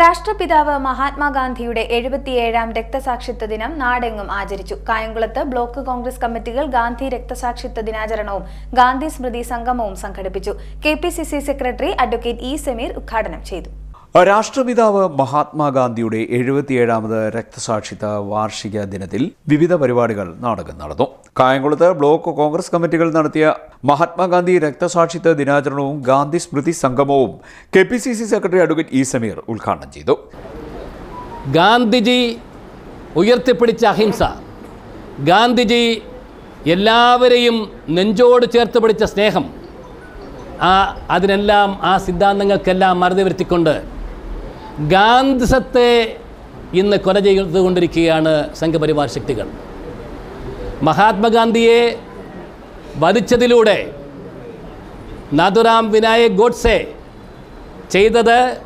രാഷ്ട്രപിതാവ് മഹാത്മാഗാന്ധിയുടെ എഴുപത്തിയേഴാം രക്തസാക്ഷിത്വ ദിനം നാടെങ്ങും ആചരിച്ചു. കായംകുളത്ത് ബ്ലോക്ക് കോൺഗ്രസ് കമ്മിറ്റികൾ ഗാന്ധി രക്തസാക്ഷിത്വ ദിനാചരണവും ഗാന്ധി സ്മൃതി സംഗമവും സംഘടിപ്പിച്ചു. K secretary advocate E Sameer ഉദ്ഘാടനം ചെയ്തു. രാഷ്ട്രപിതാവ് മഹാത്മാഗാന്ധിയുടെ എഴുപത്തിയേഴാമത് രക്തസാക്ഷിത്വ വാർഷിക ദിനത്തിൽ വിവിധ പരിപാടികൾ നാടകം നടന്നു. കായംകുളത്ത് ബ്ലോക്ക് കോൺഗ്രസ് കമ്മിറ്റികൾ നടത്തിയ മഹാത്മാഗാന്ധി രക്തസാക്ഷിത്വ ദിനാചരണവും ഗാന്ധി സ്മൃതി സംഗമവും K P C C secretary advocate E Sameer ഉദ്ഘാടനം ചെയ്തു. ഗാന്ധിജി ഉയർത്തിപ്പിടിച്ച അഹിംസ ഗാന്ധിജി എല്ലാവരെയും നെഞ്ചോട് ചേർത്ത് പിടിച്ച സ്നേഹം ആ അതിനെല്ലാം ആ സിദ്ധാന്തങ്ങൾക്കെല്ലാം മറുതി വരുത്തിക്കൊണ്ട് ഗാന്ധിസത്തെ ഇന്ന് കൊല ചെയ്തുകൊണ്ടിരിക്കുകയാണ് സംഘപരിവാർ ശക്തികൾ. മഹാത്മാഗാന്ധിയെ വധിച്ചതിലൂടെ നാഥുറാം വിനായക് ഗോഡ്സെ ചെയ്തത്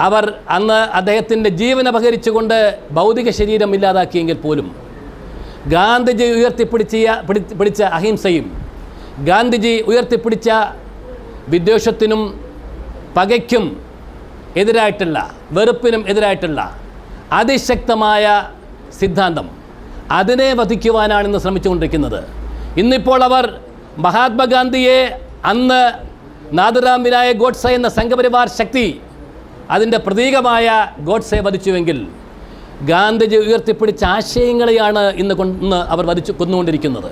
അവർ അന്ന് അദ്ദേഹത്തിന്റെ ജീവൻ അപഹരിച്ചുകൊണ്ട് ഭൗതിക ശരീരം ഇല്ലാതാക്കിയെങ്കിൽ പോലും. ഗാന്ധിജി ഉയർത്തിപ്പിടിച്ച പിടി- പിടിച്ച അഹിംസയും ഗാന്ധിജി ഉയർത്തിപ്പിടിച്ച വിദ്വേഷത്തിനും പകയ്ക്കും എതിരായിട്ടുള്ള വെറുപ്പിനും എതിരായിട്ടുള്ള അതിശക്തമായ സിദ്ധാന്തം അതിനെ വധിക്കുവാനാണ് ഇന്ന് ശ്രമിച്ചുകൊണ്ടിരിക്കുന്നത്. ഇന്നിപ്പോൾ അവർ മഹാത്മാഗാന്ധിയെ അന്ന് നാദുറാം വിനായക് ഗോഡ്സെ എന്ന സംഘപരിവാർ ശക്തി അതിന്റെ പ്രതീകമായ ഗോഡ്സെ വധിച്ചുവെങ്കിൽ ഗാന്ധിജി ഉയർത്തിപ്പിടിച്ച ആശയങ്ങളെയാണ് ഇന്ന് കൊന്ന് അവർ വധിച്ചു കൊന്നുകൊണ്ടിരിക്കുന്നത്.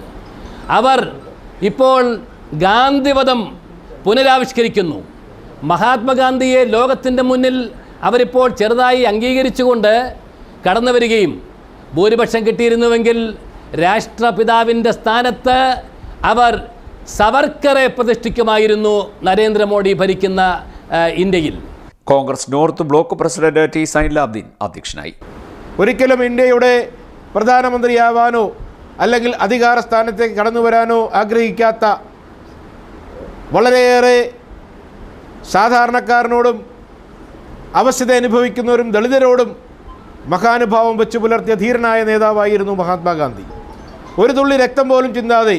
അവർ ഇപ്പോൾ ഗാന്ധിവധം പുനരാവിഷ്കരിക്കുന്നു. മഹാത്മാഗാന്ധിയെ ലോകത്തിന്റെ മുന്നിൽ അവരിപ്പോൾ ചെറുതായി അംഗീകരിച്ചുകൊണ്ട് കടന്നു വരികയും ഭൂരിപക്ഷം കിട്ടിയിരുന്നുവെങ്കിൽ രാഷ്ട്രപിതാവിന്റെ സ്ഥാനത്ത് അവർ സവർക്കറെ പ്രതിഷ്ഠിക്കുമായിരുന്നു നരേന്ദ്രമോദി ഭരിക്കുന്ന ഇന്ത്യയിൽ. Congress north block president T Sainulabdeen അധ്യക്ഷനായി. ഒരിക്കലും ഇന്ത്യയുടെ പ്രധാനമന്ത്രിയാവാനോ അല്ലെങ്കിൽ അധികാര സ്ഥാനത്തേക്ക് കടന്നു വരാനോ ആഗ്രഹിക്കാത്ത വളരെയേറെ സാധാരണക്കാരനോടും അവശത അനുഭവിക്കുന്നവരും ദളിതരോടും മഹാനുഭാവം വെച്ച് പുലർത്തിയ ധീരനായ നേതാവായിരുന്നു മഹാത്മാഗാന്ധി. ഒരു തുള്ളി രക്തം പോലും ചിന്താതെ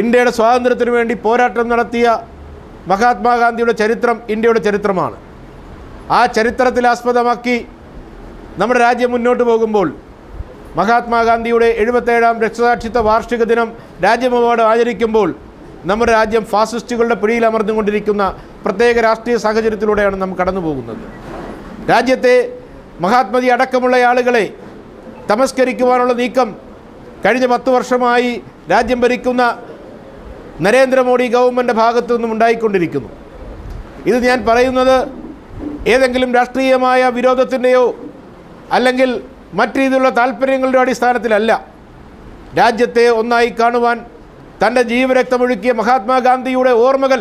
ഇന്ത്യയുടെ സ്വാതന്ത്ര്യത്തിനു വേണ്ടി പോരാട്ടം നടത്തിയ മഹാത്മാഗാന്ധിയുടെ ചരിത്രം ഇന്ത്യയുടെ ചരിത്രമാണ്. ആ ചരിത്രത്തിൽ ആസ്പദമാക്കി നമ്മുടെ രാജ്യം മുന്നോട്ട് പോകുമ്പോൾ മഹാത്മാഗാന്ധിയുടെ എഴുപത്തേഴാം രക്തസാക്ഷിത്വ വാർഷിക ദിനം രാജ്യമെമ്പാടും ആചരിക്കുമ്പോൾ നമ്മുടെ രാജ്യം ഫാസിസ്റ്റുകളുടെ പിടിയിൽ അമർന്നുകൊണ്ടിരിക്കുന്ന പ്രത്യേക രാഷ്ട്രീയ സാഹചര്യത്തിലൂടെയാണ് നാം കടന്നു പോകുന്നത് രാജ്യത്തെ മഹാത്മജി അടക്കമുള്ള ആളുകളെ തമസ്കരിക്കുവാനുള്ള നീക്കം കഴിഞ്ഞ പത്ത് വർഷമായി രാജ്യം ഭരിക്കുന്ന നരേന്ദ്രമോദി ഗവൺമെന്റ് ഭാഗത്തു നിന്നും ഉണ്ടായിക്കൊണ്ടിരിക്കുന്നു. ഇത് ഞാൻ പറയുന്നത് ഏതെങ്കിലും രാഷ്ട്രീയമായ വിരോധത്തിന്റെയോ അല്ലെങ്കിൽ മറ്റു രീതിയിലുള്ള താല്പര്യങ്ങളുടെ അടിസ്ഥാനത്തിലല്ല. രാജ്യത്തെ ഒന്നായി കാണുവാൻ തന്റെ ജീവരക്തമൊഴുക്കിയ മഹാത്മാഗാന്ധിയുടെ ഓർമ്മകൾ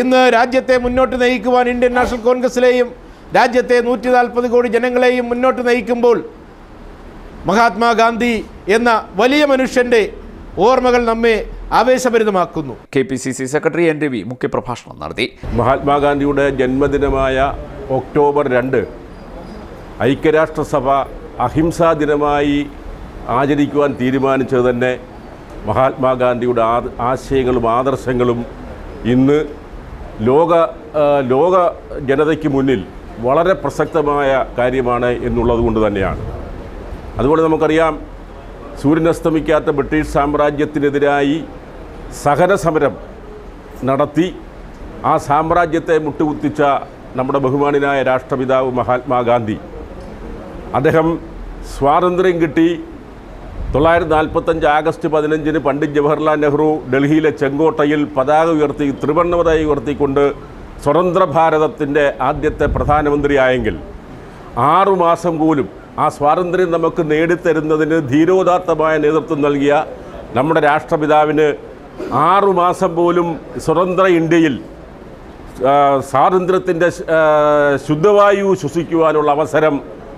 ഇന്ന് രാജ്യത്തെ മുന്നോട്ട് നയിക്കുവാൻ ഇന്ത്യൻ നാഷണൽ കോൺഗ്രസിലെയും രാജ്യത്തെ നൂറ്റി നാൽപ്പത് കോടി ജനങ്ങളെയും മുന്നോട്ട് നയിക്കുമ്പോൾ മഹാത്മാഗാന്ധി എന്ന വലിയ മനുഷ്യന്റെ ഓർമ്മകൾ നമ്മെ ആവേശഭരിതമാക്കുന്നു. K P C C secretary N Ravi മുഖ്യപ്രഭാഷണം നടത്തി. മഹാത്മാഗാന്ധിയുടെ ജന്മദിനമായ ഒക്ടോബർ രണ്ട് ഐക്യരാഷ്ട്രസഭ അഹിംസാ ദിനമായി ആചരിക്കുവാൻ തീരുമാനിച്ചത് തന്നെ മഹാത്മാഗാന്ധിയുടെ ആശയങ്ങളും ആദർശങ്ങളും ഇന്ന് ലോക ലോക ജനതയ്ക്ക് മുന്നിൽ വളരെ പ്രസക്തമായ കാര്യമാണ് എന്നുള്ളത് കൊണ്ട് തന്നെയാണ്. അതുപോലെ നമുക്കറിയാം സൂര്യനസ്തമിക്കാത്ത ബ്രിട്ടീഷ് സാമ്രാജ്യത്തിനെതിരായി സഹന സമരം നടത്തി ആ സാമ്രാജ്യത്തെ മുട്ടുകുത്തിച്ച നമ്മുടെ ബഹുമാനായ രാഷ്ട്രപിതാവ് മഹാത്മാഗാന്ധി. അദ്ദേഹം സ്വാതന്ത്ര്യം കിട്ടി തൊള്ളായിരത്തി നാൽപ്പത്തഞ്ച് ആഗസ്റ്റ് പതിനഞ്ചിന് പണ്ഡിറ്റ് ജവഹർലാൽ നെഹ്റു ഡൽഹിയിലെ ചെങ്കോട്ടയിൽ പതാക ഉയർത്തി ത്രിവർണപതാക ഉയർത്തിക്കൊണ്ട് സ്വതന്ത്ര ഭാരതത്തിന്റെ ആദ്യത്തെ പ്രധാനമന്ത്രിയായെങ്കിൽ ആറുമാസം പോലും ആ സ്വാതന്ത്ര്യം നമുക്ക് നേടിത്തരുന്നതിന് ധീരോദാത്തമായ നേതൃത്വം നൽകിയ നമ്മുടെ രാഷ്ട്രപിതാവിന് ആറുമാസം പോലും സ്വതന്ത്ര ഇന്ത്യയിൽ സ്വാതന്ത്ര്യത്തിന്റെ ശുദ്ധവായു ശ്വസിക്കുവാനുള്ള അവസരം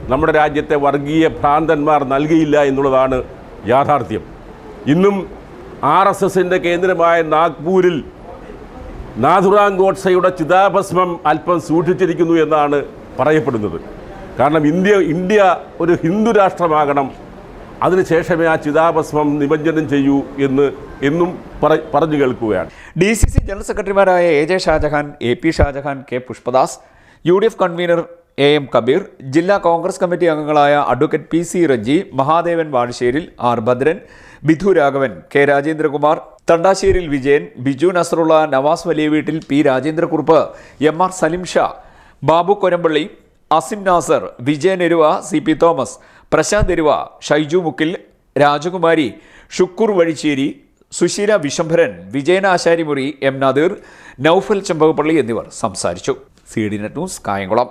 നമ്മുടെ രാജ്യത്തെ വർഗീയ ഭ്രാന്തന്മാർ നൽകിയില്ല എന്നുള്ളതാണ് യാഥാർത്ഥ്യം. ഇന്നും ആർ എസ് എസിന്റെ കേന്ദ്രമായ നാഗ്പൂരിൽ നാഥുറാം ഗോഡ്സയുടെ ചിതാഭസ്മം അല്പം സൂക്ഷിച്ചിരിക്കുന്നു എന്നാണ് പറയപ്പെടുന്നത്. കാരണം ഇന്ത്യ ഇന്ത്യ ഒരു ഹിന്ദു രാഷ്ട്രമാകണം. അതിനുശേഷമേ ആ ചിതാഭസ്മം നിമജ്ജനം ചെയ്യൂ എന്ന് എന്നും പറ- പറഞ്ഞു കേൾക്കുകയാണ്. ഡി സി സി ജനറൽ സെക്രട്ടറിമാരായ A J Shajahan A P Shajahan K Pushpadas U D F convener A M Kabeer ജില്ലാ കോൺഗ്രസ് കമ്മിറ്റി അംഗങ്ങളായ advocate P C Rejji Mahadevan Vazhasseril R Bhadran Bidhu Raghavan K Rajendrakumar Thandasseril Vijayan Biju Nasarulla Navas Valiya Veettil P Rajendrakurup M R Salim Sha Babu Korambally Asim Nasar Vijayan Eruva C P Thomas Prasanth Eruva Shaiju Mukkil Rajakumari Shukoor Vazhicheri Susheela Vishambharan Vijayan Asharimuri M Nadeer Noufal Chempakappally എന്നിവർ സംസാരിച്ചു. C D net news Kayamkulam.